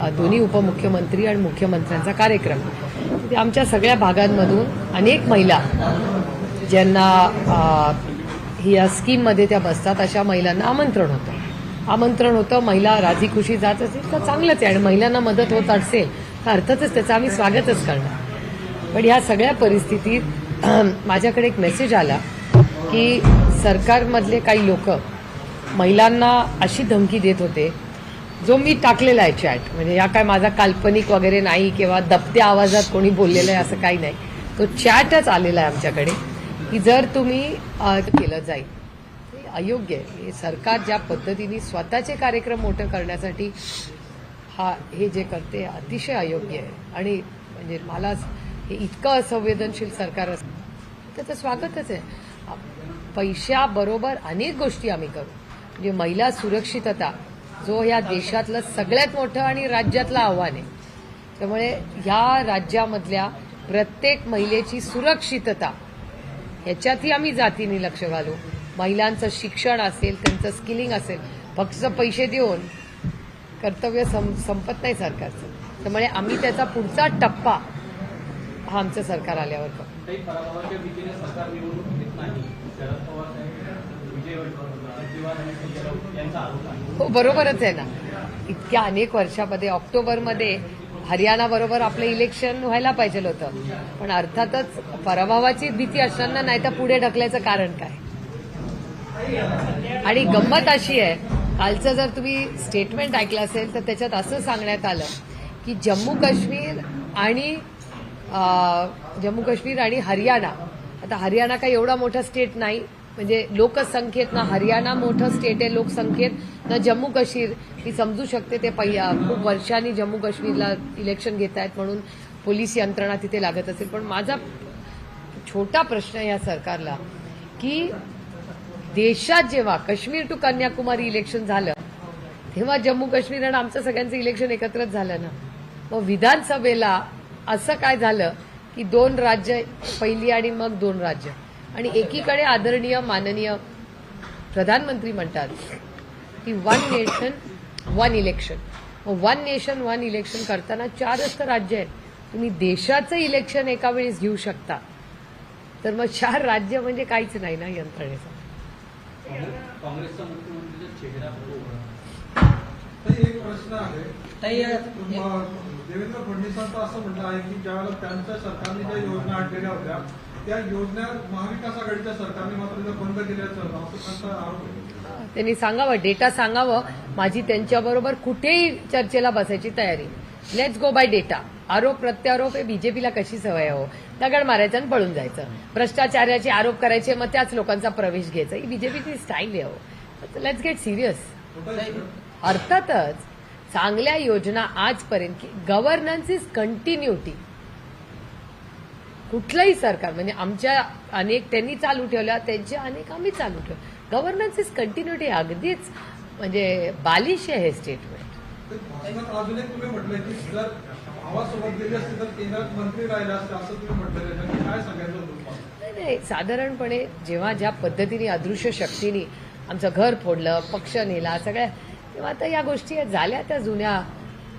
दोन्ही उपमुख्यमंत्री आणि मुख्यमंत्र्यांचा कार्यक्रम. आमच्या सगळ्या भागांमधून अनेक महिला ज्यांना या स्कीममध्ये त्या बसतात अशा महिलांना आमंत्रण होतं. आमंत्रण होतं महिला राजी खुशी जात असेल तर चांगलंच आहे आणि महिलांना मदत होत असेल तर अर्थातच त्याचं आम्ही स्वागतच करणार. पण ह्या सगळ्या परिस्थितीत माझ्याकडे एक मेसेज आला की सरकारमधले काही लोक महिलांना अशी धमकी देत होते जो मी टाकलेला आहे चॅट म्हणजे या काय माझा काल्पनिक वगैरे नाही किंवा दबत्या आवाजात कोणी बोललेलं आहे असं काही नाही. तो चॅटच आलेला आहे आमच्याकडे की जर तुम्ही केलं जाईल. हे अयोग्य आहे. हे सरकार ज्या पद्धतीने स्वतःचे कार्यक्रम मोठं करण्यासाठी हा हे जे करते अतिशय अयोग्य आहे. आणि म्हणजे मला हे इतकं असंवेदनशील सरकार असतं त्याचं स्वागतच आहे. पैशाबरोबर अनेक गोष्टी आम्ही करू. म्हणजे महिला सुरक्षितता जो या देशातलं सगळ्यात मोठं आणि राज्यातलं आव्हान आहे. त्यामुळे ह्या राज्यामधल्या प्रत्येक महिलेची सुरक्षितता ह्याच्यातही आम्ही जातीने लक्ष घालू. महिलांचं शिक्षण असेल त्यांचं स्किलिंग असेल फक्त पैसे देऊन कर्तव्य सं संपत नाही सरकारचं. त्यामुळे आम्ही त्याचा पुढचा टप्पा हा आमचं सरकार आल्यावर करू हो बरोबरच आहे ना. इतक्या अनेक वर्षामध्ये ऑक्टोबरमध्ये हरियाणा बरोबर आपलं इलेक्शन व्हायला पाहिजे होतं. पण अर्थातच पराभवाची भीती असताना नाही तर पुढे ढकलायचं कारण काय? आणि गंमत अशी आहे कालचं जर तुम्ही स्टेटमेंट ऐकलं असेल तर त्याच्यात असं सांगण्यात आलं की जम्मू काश्मीर आणि जम्मू काश्मीर आणि हरियाणा. आता हरियाणा काही एवढा मोठा स्टेट नाही म्हणजे लोकसंख्येत ना हरियाणा मोठं स्टेट आहे लोकसंख्येत ना जम्मू काश्मीर. मी समजू शकते ते पहिल्या खूप वर्षांनी जम्मू काश्मीरला इलेक्शन घेत आहेत म्हणून पोलीस यंत्रणा तिथे लागत असेल. पण माझा छोटा प्रश्न या सरकारला की देशात जेव्हा काश्मीर टू कन्याकुमारी इलेक्शन झालं तेव्हा जम्मू काश्मीर आणि आमचं सगळ्यांचं इलेक्शन एकत्रच झालं ना. मग विधानसभेला असं काय झालं की दोन राज्य पहिली आणि मग दोन राज्य? आणि एकीकडे आदरणीय माननीय प्रधानमंत्री म्हणतात की वन नेशन वन इलेक्शन मग वन नेशन वन इलेक्शन करताना चारच तर राज्य आहेत. तुम्ही देशाचं इलेक्शन एका वेळेस घेऊ शकता. तर मग चार राज्य म्हणजे काहीच नाही ना यंत्रणेचं? एक प्रश्न आहे. देवेंद्र फडणवीसांचं असं म्हणणं आहे की ज्यावेळेला त्यांच्या सरकारने ज्या योजना आणलेल्या होत्या त्या योजना महाविकास आघाडीच्या सरकारने मात्र बंद केल्याचं असं त्यांचा आरोप आहे. त्यांनी सांगावं डेटा सांगावं. माझी त्यांच्याबरोबर कुठेही चर्चेला बसायची तयारी लेट्स गो बाय डेटा आरोप प्रत्यारोप हे बीजेपीला कशी सवय हो? दगड मारायचं आणि पळून जायचं. भ्रष्टाचाराचे आरोप करायचे मग त्याच लोकांचा प्रवेश घ्यायचा. ही बीजेपीची स्टाईल आहे हो. Let's get serious? अर्थातच चांगल्या योजना आजपर्यंत गव्हर्नन्स इज कंटिन्युटी कुठलंही सरकार म्हणजे आमच्या अनेक त्यांनी चालू ठेवल्या त्यांच्या अनेक आम्ही चालू ठेव गव्हर्नन्स इज कंटिन्युटी अगदीच म्हणजे बालिश आहे हे स्टेटमेंट ते भाषणात अजून एक तुम्ही म्हटलंय की जर भावासोबत गेले असते तर केंद्रात मंत्री राहिले असते असं तुम्ही म्हटलेलं आहे नक्की काय सांगायचं तुम्हाला? नाही नाही साधारणपणे जेव्हा ज्या पद्धतीने अदृश्य शक्तीने आमचं घर फोडलं पक्ष नेला सगळ्या तेव्हा आता या गोष्टी झाल्या त्या जुन्या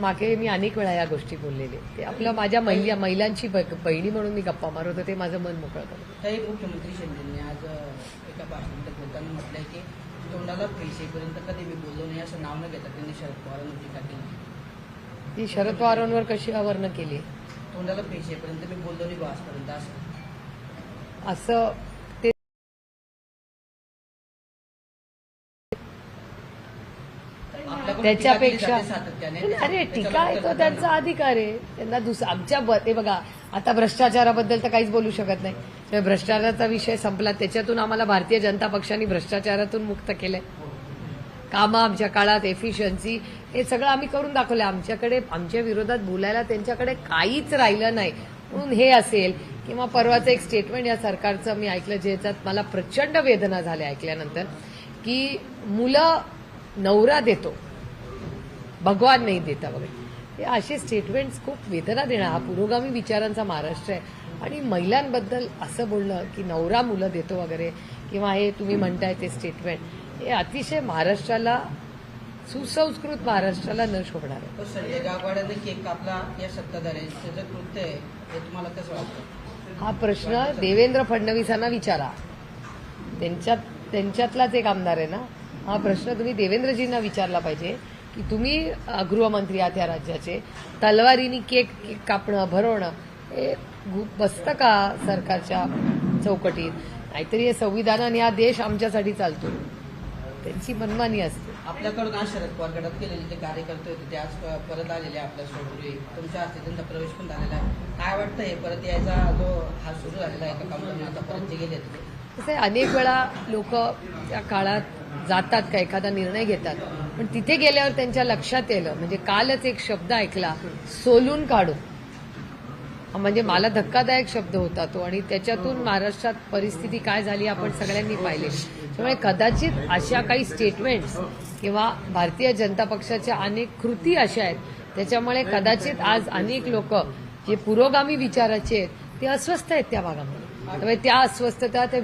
मागे मी अनेक वेळा या गोष्टी बोललेले ते आपलं माझ्या महिला महिलांची बहिणी म्हणून मी गप्पा मारत होते माझं मन मोकळं करत काही मुख्यमंत्री शिंदेंनी आज एका भाषणात बोलताना म्हटलंय की तोंडाला पैसेपर्यंत कधी मी बोललो नाही असं नाव न घेता त्यांनी शरद पवारांवर टीका केली. ती शरद पवारांवर कशी आवरण केली? तोंडाला पैसेपर्यंत मी बोललो नाही बा आजपर्यंत असं. असं ते आपल्याकडून त्याच्यापेक्षा. अरे टीका आहे तो त्यांचा. अधिकार आहे. त्यांना दुस आमच्या ते बघा आता भ्रष्टाचाराबद्दल तर काहीच बोलू शकत नाही. भ्रष्टाचाराचा विषय संपला. त्याच्यातून आम्हाला भारतीय जनता पक्षाने भ्रष्टाचारातून मुक्त केलंय. कामं आमच्या काळात एफिशियन्सी हे सगळं आम्ही करून दाखवलं आमच्याकडे आमच्या विरोधात बोलायला त्यांच्याकडे काहीच राहिलं नाही. म्हणून हे असेल किंवा परवाचं एक स्टेटमेंट या सरकारचं मी ऐकलं ज्याच्यात मला प्रचंड वेदना झाल्या ऐकल्यानंतर की मुलं नवरा देतो. भगवान नाही देता वगैरे. हे असे स्टेटमेंट्स खूप वेदना देणार हा पुरोगामी विचारांचा महाराष्ट्र आहे. आणि महिलांबद्दल असं बोलणं की नवरा मुलं देतो वगैरे किंवा हे तुम्ही म्हणताय ते स्टेटमेंट हे अतिशय महाराष्ट्राला सुसंस्कृत महाराष्ट्राला न शोभणार. आहे संजय केक कापला या सत्ताधाऱ्यांचं जे कृत्य आहे हे तुम्हाला कसं वाटतं? हा प्रश्न देवेंद्र फडणवीसांना विचारा. त्यांच्यात त्यांच्यातलाच एक आमदार आहे ना? हा प्रश्न तुम्ही देवेंद्रजींना विचारला पाहिजे. की तुम्ही गृहमंत्री आहात या राज्याचे तलवारीनी केक कापणं भरवणं हे बसतं का सरकारच्या चौकटीत? नाहीतरी हे संविधानाने हा देश आमच्यासाठी चालतो. त्यांची मनमानी असते. आपल्याकडून आज शरद पवार गटात केलेले जे कार्यकर्ते होते ते आज परत आलेले आपल्यासोबत तुमच्या हस्ते त्यांचा प्रवेश पण झालेला आहे. काय वाटतं हे परत यायचा जो हा सुरू झालेला आहे का आता परत जे गेले ते? कसं आहे अनेक वेळा लोक त्या काळात जातात का एखादा निर्णय घेतात. पण तिथे गेल्यावर त्यांच्या लक्षात येलं. म्हणजे कालच एक शब्द ऐकला सोलून काढू. हा म्हणजे मला धक्कादायक शब्द होता तो आणि त्याच्यातून महाराष्ट्रात परिस्थिती काय झाली आपण सगळ्यांनी पाहिली. त्यामुळे कदाचित अशा काही स्टेटमेंट्स किंवा भारतीय जनता पक्षाच्या अनेक कृती अशा आहेत त्याच्यामुळे कदाचित आज अनेक लोक जे पुरोगामी विचाराचे आहेत ते अस्वस्थ आहेत त्या भागामध्ये. त्यामुळे त्या अस्वस्थता त्या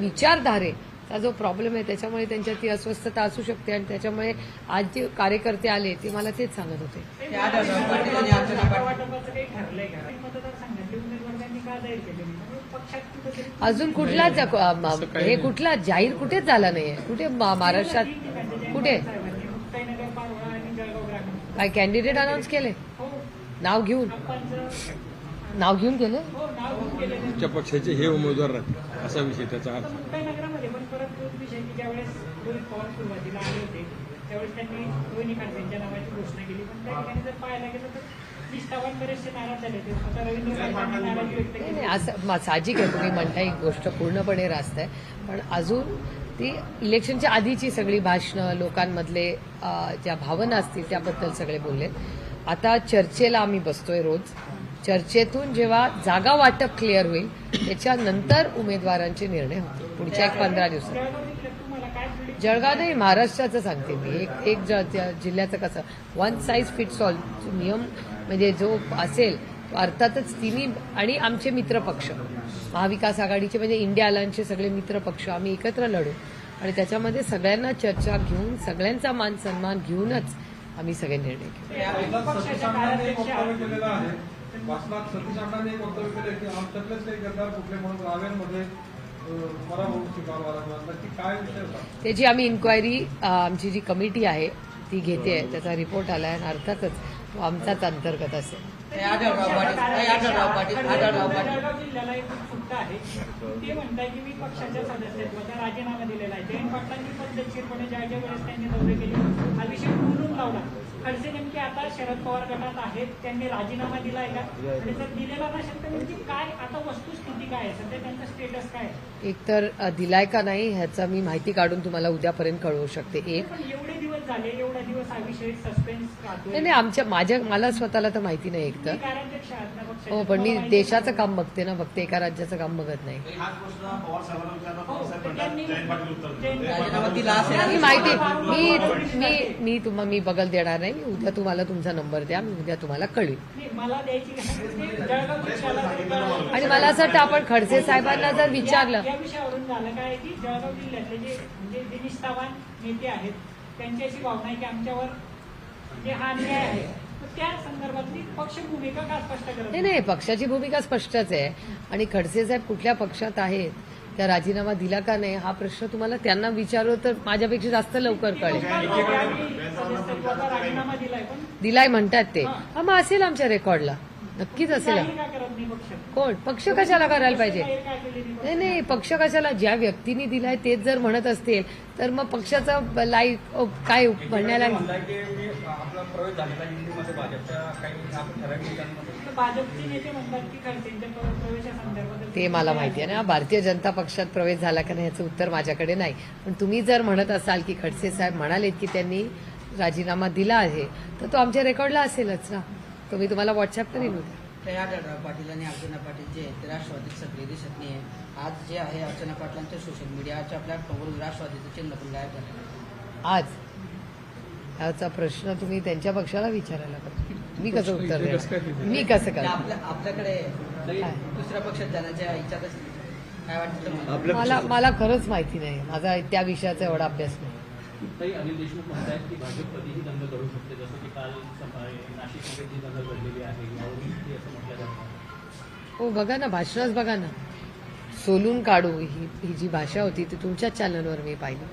विचारधारेचा जो प्रॉब्लेम आहे त्याच्यामुळे त्यांच्यात ती अस्वस्थता असू शकते आणि त्याच्यामुळे आज जे कार्यकर्ते आले ते मला तेच सांगत होते. अजून कुठलाच हे कुठला जाहीर कुठेच झाला नाहीये. कुठे महाराष्ट्रात? कुठे? काय कॅन्डिडेट अनाऊन्स केले? नाव घेऊन? नाव घेऊन केलं हो नाव घेऊन गेले? तुमच्या पक्षाचे हे उमेदवार असा विषय त्याचा अर्थ. विषय की ज्यावेळेस रोहित पवार सुरुवातीला आले होते त्यावेळेस त्यांनी रोहिणी खडसेंच्या नावाची घोषणा केली. पण त्या ठिकाणी जर पाहायला गेलं तर नाही असं मा- साहजिक आहे तुम्ही म्हणता ही गोष्ट पूर्णपणे रास्त आहे. पण अजून ती इलेक्शनच्या आधीची सगळी भाषणं लोकांमधले ज्या भावना असतील त्याबद्दल सगळे बोलले. आता चर्चेला आम्ही बसतोय रोज. चर्चेतून जेव्हा जागा वाटप क्लिअर होईल त्याच्यानंतर उमेदवारांचे निर्णय होतील. पुढच्या एक पंधरा दिवसात. जळगाव नाही महाराष्ट्राचं सांगते मी. एक एक ज- जिल्ह्याचं कसं वन साईज फिट्स ऑल नियम म्हणजे जो असेल तो अर्थातच तिन्ही आणि आमचे मित्रपक्ष. महाविकास आघाडीचे म्हणजे इंडिया अलायन्सचे सगळे मित्रपक्ष आम्ही एकत्र लढू. आणि त्याच्यामध्ये सगळ्यांना चर्चा घेऊन सगळ्यांचा मान सन्मान घेऊनच आम्ही सगळे निर्णय घेऊ. त्याची आम्ही इन्क्वायरी आमची जी कमिटी आहे ती घेते. त्याचा रिपोर्ट आला आहे आणि अर्थातच तो आमचाच अंतर्गत असेल. जिल्ह्याला एक आहे. ते म्हणताय की मी पक्षाच्या सदस्यत्वाचा राजीनामा दिलेला आहे. जयंत पाटलांनी पद्धतशीरपणे ज्या ज्या वेळेस त्यांनी दौरे केले हा विषय बोलून लावला. खडसे नेमके आता शरद पवार गटात आहेत त्यांनी राजीनामा दिलाय का? आणि जर दिलेला नसेल तर नेमकी काय? आता वस्तुस्थिती काय आहे? सध्या त्यांचा स्टेटस काय आहे? एकतर दिलाय का नाही ह्याचा मी माहिती काढून तुम्हाला उद्यापर्यंत कळवू शकते. एक पण एवढे झाले एवढा दिवस हा विषय सस्पेन्स नाही नाही आमच्या माझ्या मला स्वतःला तर माहिती नाही एकतर. तुम्ही कार्याध्यक्ष आहात ना पक्षाचे. हो पण मी तुम्हाला देशाचं. काम बघते ना फक्त एका राज्याचं काम बघत नाही. हो, जयंत मी माहिती मी मी मी तुम्हाला मी बगल देणार नाही मी उद्या तुम्हाला तुमचा नंबर द्या मी उद्या तुम्हाला कळेल नाही, मला द्यायची गरज नाही. जळगाव जिल्ह्याला जर कळलं- आणि मला असं वाटतं आपण खडसे साहेबांना जर विचारलं या विषयावरून झालं काय की जळगाव जिल्ह्यातले जे म्हणजे नेते आहेत त्यांची अशी भावना आहे की आमच्यावर जे हा अन्याय आहे तर त्या संदर्भातली पक्ष भूमिका का स्पष्ट करत नाही? नाही पक्षाची भूमिका स्पष्टच आहे. आणि खडसे साहेब कुठल्या पक्षात आहेत त्या राजीनामा दिला का नाही हा प्रश्न तुम्हाला त्यांना विचारू तर माझ्यापेक्षा जास्त लवकर कळेल. दिलाय म्हणतात ते. हा मग असेल आमच्या रेकॉर्डला. नक्कीच असेल. कोण? पक्ष कशाला करायला पाहिजे? नाही नाही पक्ष कशाला? ज्या व्यक्तीने दिलाय तेच जर म्हणत असतील तर मग पक्षाचा लाईक काय म्हणण्याला ते मला माहिती आहे ना. भारतीय जनता पक्षात प्रवेश झाला का नाही याचं उत्तर माझ्याकडे नाही. पण तुम्ही जर म्हणत असाल की खडसे साहेब म्हणालेत की त्यांनी राजीनामा दिला आहे तर तो आमच्या रेकॉर्डला असेलच ना. तो मी तुम्हाला व्हॉट्सअप करीन. उद्या ते आढळराव पाटील आणि अर्चना पाटील जे आहेत ते राष्ट्रवादीत सक्रिय दिसत नाही आज जे आहे अर्चना पाटलांच्या सोशल मीडियाच्या प्लॅटफॉर्मवर राष्ट्रवादीचं चिन्ह पण गायब झालं आज? याचा प्रश्न तुम्ही त्यांच्या पक्षाला विचारायला पाहिजे. मी कसं उत्तर देणार? मी कसं आपल्या आपल्याकडे दुसऱ्या पक्षात जाण्याच्या इच्छाच काय वाटतं तुम्हाला? मला मला खरंच माहिती नाही. माझा त्या विषयाचा एवढा अभ्यास नाही. तरी अनिल देशमुख म्हणतायत की भाजप कधीही दंग घडू शकते. जसं की काल नाशिकमध्ये जी दंग घडलेली आहे यावरून ती असं म्हटलं जातं? हो बघा ना भाषणच बघा ना. सोलून काढू ही ही जी भाषा होती ती तुमच्याच चॅनलवर मी पाहिली.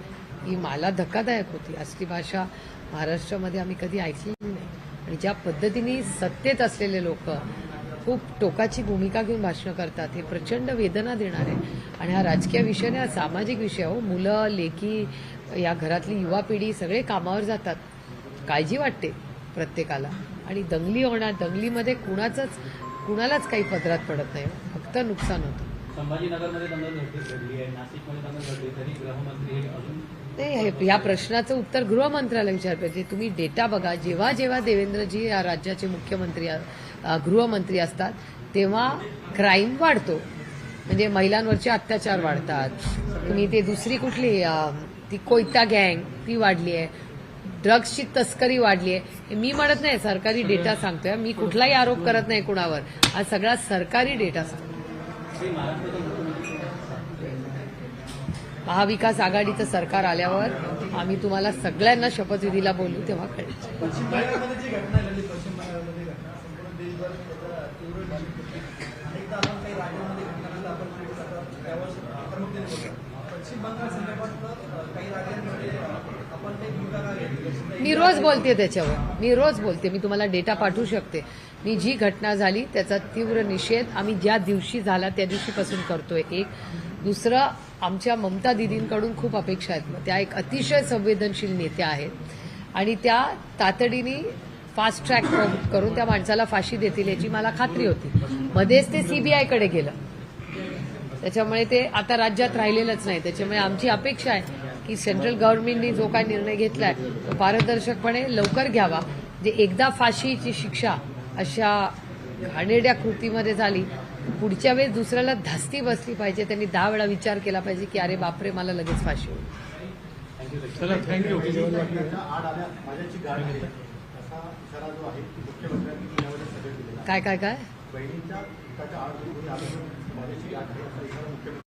ही मला धक्कादायक होती. असली भाषा महाराष्ट्रामध्ये आम्ही कधी ऐकलेली नाही. आणि ज्या पद्धतीने सत्तेत असलेले लोक खूप टोकाची भूमिका घेऊन भाषणं करतात हे प्रचंड वेदना देणार. आहे आणि हा राजकीय विषय नाही हा सामाजिक विषय आहे. हो मुलं लेकी या घरातली युवा पिढी सगळे कामावर जातात. काळजी वाटते प्रत्येकाला. आणि दंगली होणार दंगलीमध्ये कुणाचंच कुणालाच काही पदरात पडत नाही. फक्त नुकसान होतं. संभाजीनगरमध्ये दंगल घडली घडली आहे नाशिकमध्ये दंगल घडली तरी गृहमंत्री अजून ते या प्रश्नाचं उत्तर गृहमंत्र्याला विचार पाहिजे तुम्ही डेटा बघा जेव्हा जेव्हा देवेंद्रजी या राज्याचे मुख्यमंत्री गृहमंत्री असतात तेव्हा क्राईम वाढतो. म्हणजे महिलांवरचे अत्याचार वाढतात. तुम्ही ते दुसरी कुठली ती कोयता गँग ती वाढली आहे. ड्रग्सची तस्करी वाढली आहे. हे मी म्हणत नाही सरकारी डेटा सांगतोय. मी कुठलाही आरोप करत नाही कुणावर. हा सगळा सरकारी डेटा सांगतो महाविकास आघाडीचं सरकार आल्यावर आम्ही तुम्हाला सगळ्यांना शपथविधीला बोलू तेव्हा कळेल. पश्चिम बंगाल संदर्भात काही राज्यांमध्ये आपण ते भूमिका मी रोज बोलते त्याच्यावर. मी रोज बोलते. मी तुम्हाला डेटा पाठवू शकते. मी जी घटना झाली त्याचा तीव्र निषेध आम्ही ज्या दिवशी झाला त्या दिवशीपासून करतोय. एक दुसरं आमच्या ममता दिदींकडून खूप अपेक्षा आहेत. मग त्या एक अतिशय संवेदनशील नेत्या आहेत. आणि त्या तातडीने फास्ट ट्रॅक करून त्या माणसाला फाशी देतील याची मला खात्री होती. मध्येच ते सीबीआयकडे गेलं. त्याच्यामुळे ते आता राज्यात राहिलेलंच नाही. त्याच्यामुळे आमची अपेक्षा आहे की सेंट्रल गव्हर्नमेंटनी जो काय निर्णय घेतलाय तो पारदर्शकपणे लवकर घ्यावा. जे एकदा फाशीची शिक्षा अशा घाणेरड्या कृतीमध्ये झाली पुढच्या वेळेस दुसऱ्याला धास्ती बसली पाहिजे त्यांनी दहा वेळा विचार केला पाहिजे की अरे बापरे मला लगेच फाशी होईल. चला थँक्यू आड आल्या माझ्याची गाड आहे असा इशारा जो आहे मुख्यमंत्र्यांनी यामध्ये सगळे दिलेला काय काय काय? ಕಾಲೇಜಿಗೆ ಯಾಕೆ ಮುಖ್ಯಮಂತ್ರಿ